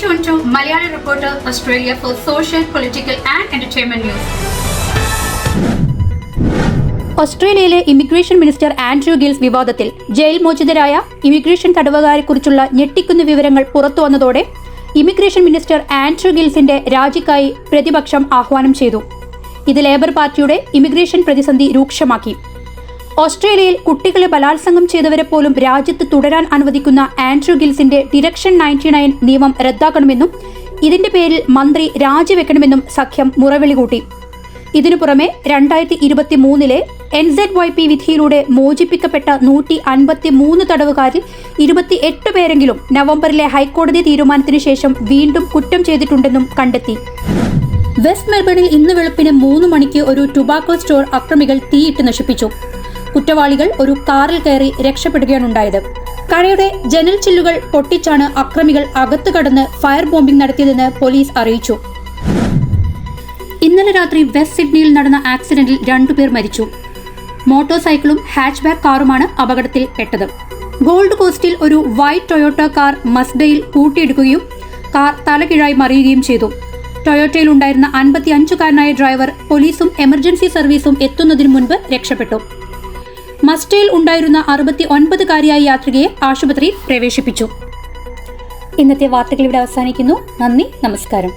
tuned Malayali Reporter Australia for social, political, and entertainment news. ഓസ്ട്രേലിയയിലെ immigration minister Andrew Giles വിവാദത്തിൽ jail മോചിതരായ immigration തടവുകാരെക്കുറിച്ചുള്ള ഞെട്ടിക്കുന്ന വിവരങ്ങൾ പുറത്തു വന്നതോടെ ഇമിഗ്രേഷൻ മിനിസ്റ്റർ ആൻഡ്രൂ ഗിൽസിന്റെ രാജിക്കായി പ്രതിപക്ഷം ആഹ്വാനം ചെയ്തു ഇത് ലേബർ പാർട്ടിയുടെ ഇമിഗ്രേഷൻ പ്രതിസന്ധി രൂക്ഷമാക്കി ഓസ്ട്രേലിയയിൽ കുട്ടികളെ ബലാത്സംഗം ചെയ്തവരെ പോലും രാജ്യത്ത് തുടരാൻ അനുവദിക്കുന്ന ആൻഡ്രൂ ഗിൽസിന്റെ ഡിറക്ഷൻ നയന്റി നയൻ നിയമം റദ്ദാക്കണമെന്നും ഇതിന്റെ പേരിൽ മന്ത്രി രാജിവെക്കണമെന്നും സഖ്യം മുറവിളി കൂട്ടി. ഇതിനു പുറമെ രണ്ടായിരത്തി ഇരുപത്തി മൂന്നിലെ എൻ സെഡ് വൈ പി വിധിയിലൂടെ മോചിപ്പിക്കപ്പെട്ട നൂറ്റി അൻപത്തി മൂന്ന് തടവുകാരിൽ ഇരുപത്തി എട്ട് പേരെങ്കിലും നവംബറിലെ ഹൈക്കോടതി തീരുമാനത്തിന് ശേഷം വീണ്ടും കുറ്റം ചെയ്തിട്ടുണ്ടെന്നും കണ്ടെത്തി. വെസ്റ്റ് മെൽബണിൽ ഇന്ന് വെളുപ്പിന് മൂന്ന് മണിക്ക് ഒരു ടുബാക്കോ സ്റ്റോർ അക്രമികൾ തീയിട്ട് നശിപ്പിച്ചു. കുറ്റവാളികൾ ഒരു കാറിൽ കയറി രക്ഷപ്പെടുകയാണുണ്ടായത് കടയുടെ ജനൽ ചില്ലുകൾ പൊട്ടിച്ചാണ് അക്രമികൾ അകത്തു കടന്ന് ഫയർ ബോംബിംഗ് നടത്തിയതെന്ന് പോലീസ് അറിയിച്ചു. ഇന്നലെ രാത്രി വെസ്റ്റ് സിഡ്നിയിൽ നടന്ന ആക്സിഡന്റിൽ രണ്ടുപേർ മരിച്ചു. മോട്ടോർ സൈക്കിളും ഹാച്ച്ബാക്ക് കാറുമാണ് അപകടത്തിൽ പെട്ടത്. ഗോൾഡ് കോസ്റ്റിൽ ഒരു വൈറ്റ് ടൊയോട്ട കാർ മസ്ഡയിൽ കൂട്ടിയിടുകയും കാർ തലകീഴായി മറിയുകയും ചെയ്തു. ടൊയോട്ടയിൽ ഉണ്ടായിരുന്ന അൻപത്തി അഞ്ചുകാരനായ ഡ്രൈവർ പോലീസും എമർജൻസി സർവീസും എത്തുന്നതിനു മുൻപ് രക്ഷപ്പെട്ടു. മസ്റ്റയിൽ ഉണ്ടായിരുന്ന അറുപത്തി ഒൻപതുകാരിയായ യാത്രികയെ ആശുപത്രിയിൽ പ്രവേശിപ്പിച്ചു. ഇന്നത്തെ വാർത്തകൾ ഇവിടെ അവസാനിക്കുന്നു. നന്ദി നമസ്കാരം.